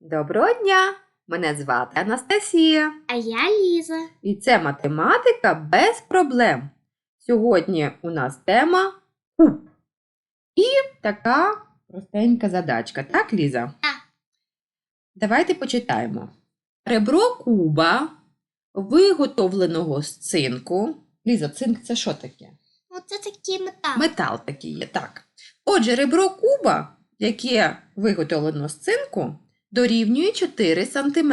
Доброго дня! Мене звати Анастасія, А я Ліза. і це математика без проблем. Сьогодні у нас тема куб. І така простенька задачка, так, Ліза? Так. Давайте почитаємо. Ребро куба, виготовленого з цинку. Ліза, цинк це що таке? Оце такий метал. Метал такий є, так. Отже, ребро куба, яке виготовлено з цинку, дорівнює 4 см.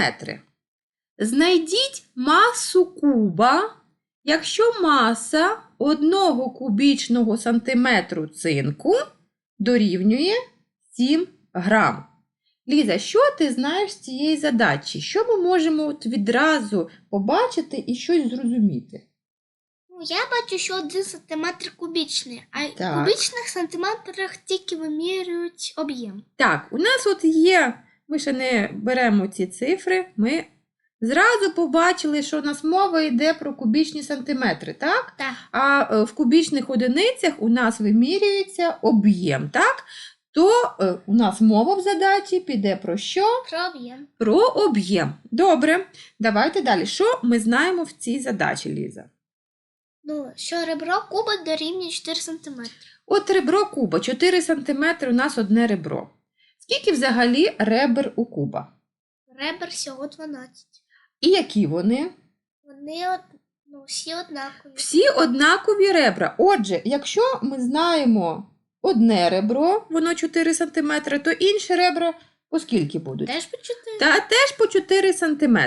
Знайдіть масу куба, якщо маса одного кубічного сантиметру цинку дорівнює 7 грам. Ліза, що ти знаєш з цієї задачі? Що ми можемо от відразу побачити і щось зрозуміти? Ну, я бачу, що один сантиметр кубічний, а в кубічних сантиметрах тільки вимірюють об'єм. Так, у нас от є, ми ще не беремо ці цифри, ми зразу побачили, що у нас мова йде про кубічні сантиметри, так? Так. А е, в кубічних одиницях у нас вимірюється об'єм, так? То е, у нас мова в задачі піде про що? Про об'єм. Про об'єм. Добре, давайте далі. Що ми знаємо в цій задачі, Ліза? Ну, що ребро куба дорівнює 4 сантиметри. От ребро куба, 4 см у нас одне ребро. Скільки взагалі ребер у куба? Ребер всього 12. І які вони? Вони од... ну, всі однакові. Всі однакові ребра. Отже, якщо ми знаємо одне ребро, воно 4 см, то інші ребра по скільки будуть? Теж по 4. Та теж по 4 см.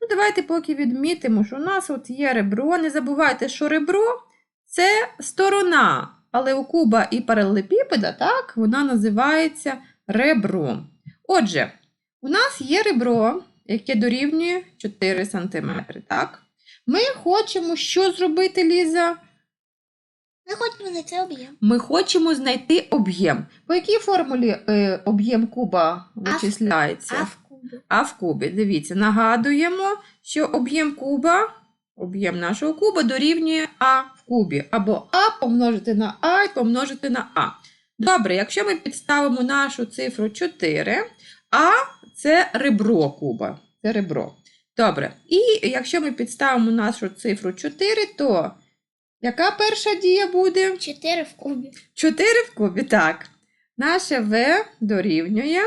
Ну, давайте поки відмітимо, що у нас от є ребро. Не забувайте, що ребро це сторона, але у куба і паралелепіпеда, так, вона називається ребром. Отже, у нас є ребро, яке дорівнює 4 см, так? Ми хочемо що зробити, Ліза? Ми хочемо знайти об'єм. Ми хочемо знайти об'єм. По якій формулі е, об'єм куба вичисляється? А в кубі. А в кубі, дивіться, нагадуємо, що об'єм куба, об'єм нашого куба дорівнює А в кубі. Або А помножити на А і помножити на А. Добре, якщо ми підставимо нашу цифру 4, А це ребро куба. Це ребро. Добре. І якщо ми підставимо нашу цифру 4, то яка перша дія буде? 4 в кубі. 4 в кубі, так. Наше В дорівнює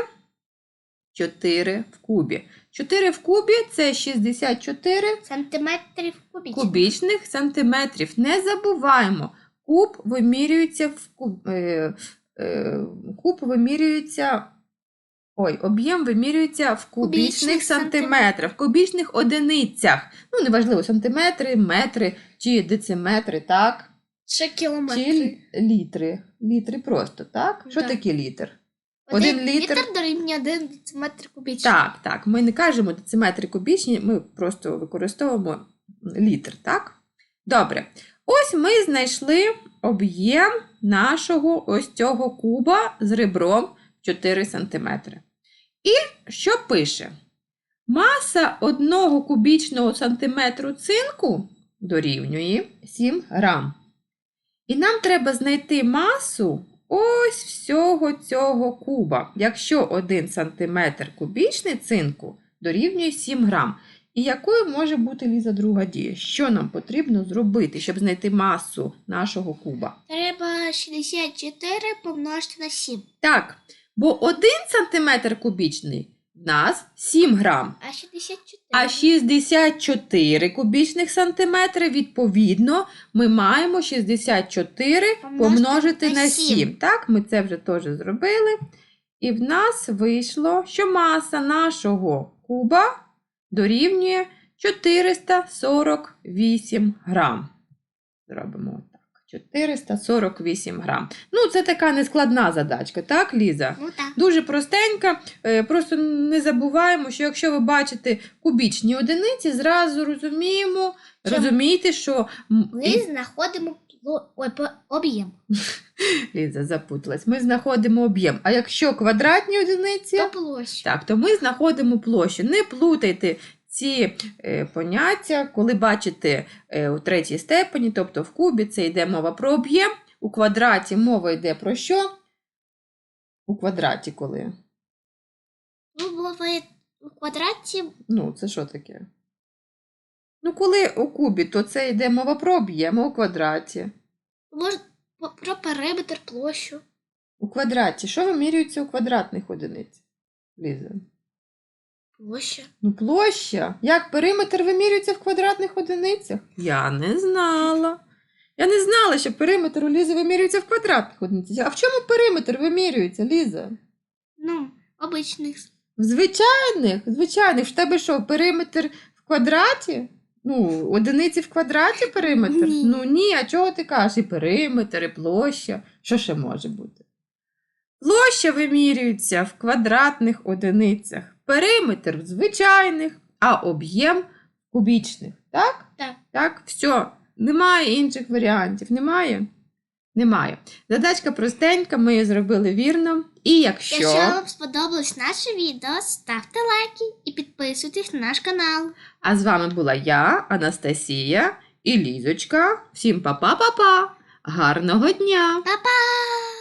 4 в кубі. 4 в кубі це 64 Сантиметрів кубічних. кубічних сантиметрів. Не забуваємо, куб вимірюється в куб, е, куб вимірюється. Ой, об'єм вимірюється в кубічних Кубічних сантиметрах, в кубічних одиницях. Ну, неважливо, сантиметри, метри чи дециметри, так? Ще Чи кілометри. лі- літри? Літри просто, так? Що Так. таке літр? Один літр. літр дорівнює 1 дециметр кубічний. Так, так. Ми не кажемо дециметри кубічні, ми просто використовуємо літр, так? Добре. Ось ми знайшли об'єм нашого ось цього куба з ребром 4 см. І що пише? Маса одного кубічного сантиметру цинку дорівнює 7 грам. І нам треба знайти масу ось всього цього куба, якщо 1 см кубічний цинку дорівнює 7 грам. І якою може бути Ліза друга дія? Що нам потрібно зробити, щоб знайти масу нашого куба? Треба 64 помножити на 7. Так, бо 1 см кубічний в нас 7 грам. А 64. А 64 кубічних сантиметри, відповідно, ми маємо 64 Помножити помножити на на сім. 7. Так, ми це вже теж зробили. І в нас вийшло, що маса нашого куба дорівнює 448 грам. Зробимо отак. 448 грам. Ну, це така нескладна задачка, так, Ліза? Ну так. Дуже простенька. Е, Просто не забуваємо, що якщо ви бачите кубічні одиниці, зразу розуміємо, Що розумієте, що Ми знаходимо ой, по- об'єм. Ліза запуталась. Ми знаходимо об'єм. А якщо квадратні одиниці, То площа. так, то ми знаходимо площу. Не плутайте ці е, поняття, коли бачите е, у третій степені, тобто в кубі, це йде мова про об'єм. У квадраті мова йде про що? У квадраті коли? Ну, буває у квадраті. Ну, це що таке? Ну, коли у кубі, то це йде мова про об'єм у квадраті. Може, про периметр, площу. У квадраті. Що вимірюється у квадратних одиницях? Ліза? Площа. Ну, площа. Як периметр вимірюється в квадратних одиницях? Я не знала. Я не знала, що периметр у Лізи вимірюється в квадратних одиницях. А в чому периметр вимірюється, Ліза? Ну, обичних. В звичайних, звичайних. В тебе що, периметр в квадраті? Ну, одиниці в квадраті периметр? Ні. Ну ні, а чого ти кажеш? І периметр, і площа. Що ще може бути? Площа вимірюється в квадратних одиницях, периметр в звичайних, а об'єм кубічних. Так? Так. Так, все. Немає інших варіантів. Немає? Немає. Задачка простенька, ми її зробили вірно. І якщо. Якщо вам сподобалось наше відео, ставте лайки і підписуйтесь на наш канал. А з вами була я, Анастасія і Лізочка. Всім па-па-па-па! Гарного дня! Па-па!